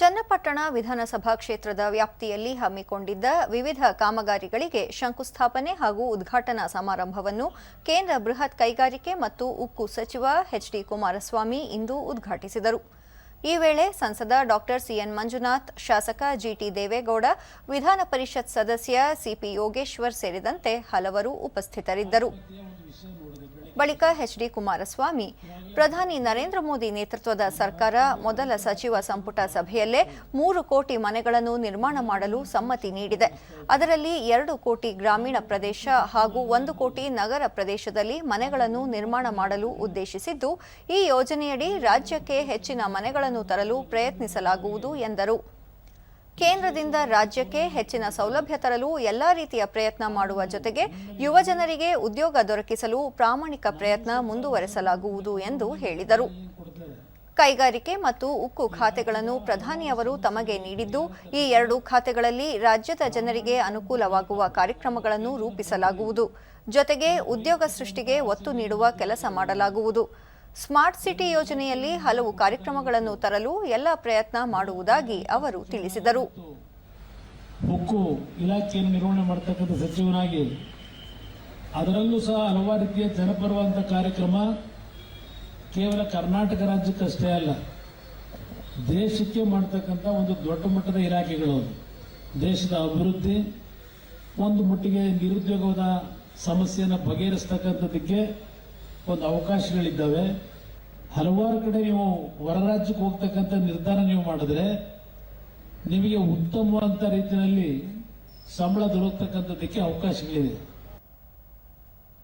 ಚನ್ನಪಟ್ಟಣ ವಿಧಾನಸಭಾ ಕ್ಷೇತ್ರದ ವ್ಯಾಪ್ತಿಯಲ್ಲಿ ಹಮ್ಮಿಕೊಂಡಿದ್ದ ವಿವಿಧ ಕಾಮಗಾರಿಗಳಿಗೆ ಶಂಕುಸ್ಥಾಪನೆ ಹಾಗೂ ಉದ್ಘಾಟನಾ ಸಮಾರಂಭವನ್ನು ಕೇಂದ್ರ ಬೃಹತ್ ಕೈಗಾರಿಕೆ ಮತ್ತು ಉಕ್ಕು ಸಚಿವ ಎಚ್ಡಿ ಕುಮಾರಸ್ವಾಮಿ ಇಂದು ಉದ್ಘಾಟಿಸಿದರು. ಈ ವೇಳೆ ಸಂಸದ ಡಾಕ್ಟರ್ ಸಿಎನ್ ಮಂಜುನಾಥ್, ಶಾಸಕ ಜಿಟಿ ದೇವೇಗೌಡ, ವಿಧಾನ ಪರಿಷತ್ ಸದಸ್ಯ ಸಿಪಿ ಯೋಗೇಶ್ವರ್ ಸೇರಿದಂತೆ ಹಲವರು ಉಪಸ್ಥಿತರಿದ್ದರು. ಬಳಿಕ ಎಚ್ಡಿ ಕುಮಾರಸ್ವಾಮಿ, ಪ್ರಧಾನಿ ನರೇಂದ್ರ ಮೋದಿ ನೇತೃತ್ವದ ಸರ್ಕಾರ, ಮೊದಲ ಸಚಿವ ಸಂಪುಟ ಸಭೆಯಲ್ಲೇ ಮೂರು ಕೋಟಿ ಮನೆಗಳನ್ನು ನಿರ್ಮಾಣ ಮಾಡಲು ಸಮ್ಮತಿ ನೀಡಿದೆ. ಅದರಲ್ಲಿ ಎರಡು ಕೋಟಿ ಗ್ರಾಮೀಣ ಪ್ರದೇಶ ಹಾಗೂ ಒಂದು ಕೋಟಿ ನಗರ ಪ್ರದೇಶದಲ್ಲಿ ಮನೆಗಳನ್ನು ನಿರ್ಮಾಣ ಮಾಡಲು ಉದ್ದೇಶಿಸಿದ್ದು, ಈ ಯೋಜನೆಯಡಿ ರಾಜ್ಯಕ್ಕೆ ಹೆಚ್ಚಿನ ಮನೆಗಳನ್ನು ತರಲು ಪ್ರಯತ್ನಿಸಲಾಗುವುದು ಎಂದರು. ಕೇಂದ್ರದಿಂದ ರಾಜ್ಯಕ್ಕೆ ಹೆಚ್ಚಿನ ಸೌಲಭ್ಯ ತರಲು ಎಲ್ಲಾ ರೀತಿಯ ಪ್ರಯತ್ನ ಮಾಡುವ ಜೊತೆಗೆ ಯುವ ಜನರಿಗೆ ಉದ್ಯೋಗ ದೊರಕಿಸಲು ಪ್ರಾಮಾಣಿಕ ಪ್ರಯತ್ನ ಮುಂದುವರೆಸಲಾಗುವುದು ಎಂದು ಹೇಳಿದರು. ಕೈಗಾರಿಕೆ ಮತ್ತು ಉಕ್ಕು ಖಾತೆಗಳನ್ನು ಪ್ರಧಾನಿಯವರು ತಮಗೆ ನೀಡಿದ್ದು, ಈ ಎರಡು ಖಾತೆಗಳಲ್ಲಿ ರಾಜ್ಯದ ಜನರಿಗೆ ಅನುಕೂಲವಾಗುವ ಕಾರ್ಯಕ್ರಮಗಳನ್ನು ರೂಪಿಸಲಾಗುವುದು. ಜೊತೆಗೆ ಉದ್ಯೋಗ ಸೃಷ್ಟಿಗೆ ಒತ್ತು ನೀಡುವ ಕೆಲಸ ಮಾಡಲಾಗುವುದು. ಸ್ಮಾರ್ಟ್ ಸಿಟಿ ಯೋಜನೆಯಲ್ಲಿ ಹಲವು ಕಾರ್ಯಕ್ರಮಗಳನ್ನು ತರಲು ಎಲ್ಲ ಪ್ರಯತ್ನ ಮಾಡುವುದಾಗಿ ಅವರು ತಿಳಿಸಿದರು ಉಕ್ಕು ಇಲಾಖೆಯನ್ನು ನಿರ್ವಹಣೆ ಮಾಡತಕ್ಕಂಥ ಸಚಿವನಾಗಿ ಅದರಲ್ಲೂ ಸಹ ಹಲವಾರು ರೀತಿಯ ಜನಪರವಾದಂಥ ಕಾರ್ಯಕ್ರಮ ಕೇವಲ ಕರ್ನಾಟಕ ರಾಜ್ಯಕ್ಕಷ್ಟೇ ಅಲ್ಲ, ದೇಶಕ್ಕೆ ಮಾಡ್ತಕ್ಕಂಥ ಒಂದು ದೊಡ್ಡ ಮಟ್ಟದ ಇಲಾಖೆಗಳು. ದೇಶದ ಅಭಿವೃದ್ಧಿ, ಒಂದು ಮಟ್ಟಿಗೆ ನಿರುದ್ಯೋಗದ ಸಮಸ್ಯೆಯನ್ನು ಬಗೆಹರಿಸ್ತಕ್ಕಂಥದ್ದಕ್ಕೆ ಒಂದು ಅವಕಾಶಗಳಿದ್ದಾವೆ. ಹಲವಾರು ಕಡೆ ನೀವು ಹೊರ ರಾಜ್ಯಕ್ಕೆ ಹೋಗ್ತಕ್ಕಂಥ ನಿರ್ಧಾರ ನೀವು ಮಾಡಿದ್ರೆ ನಿಮಗೆ ಉತ್ತಮವಾದಂಥ ರೀತಿಯಲ್ಲಿ ಸಂಬಳ ದೊರಕತಕ್ಕಂಥದ್ದಕ್ಕೆ ಅವಕಾಶಗಳಿದೆ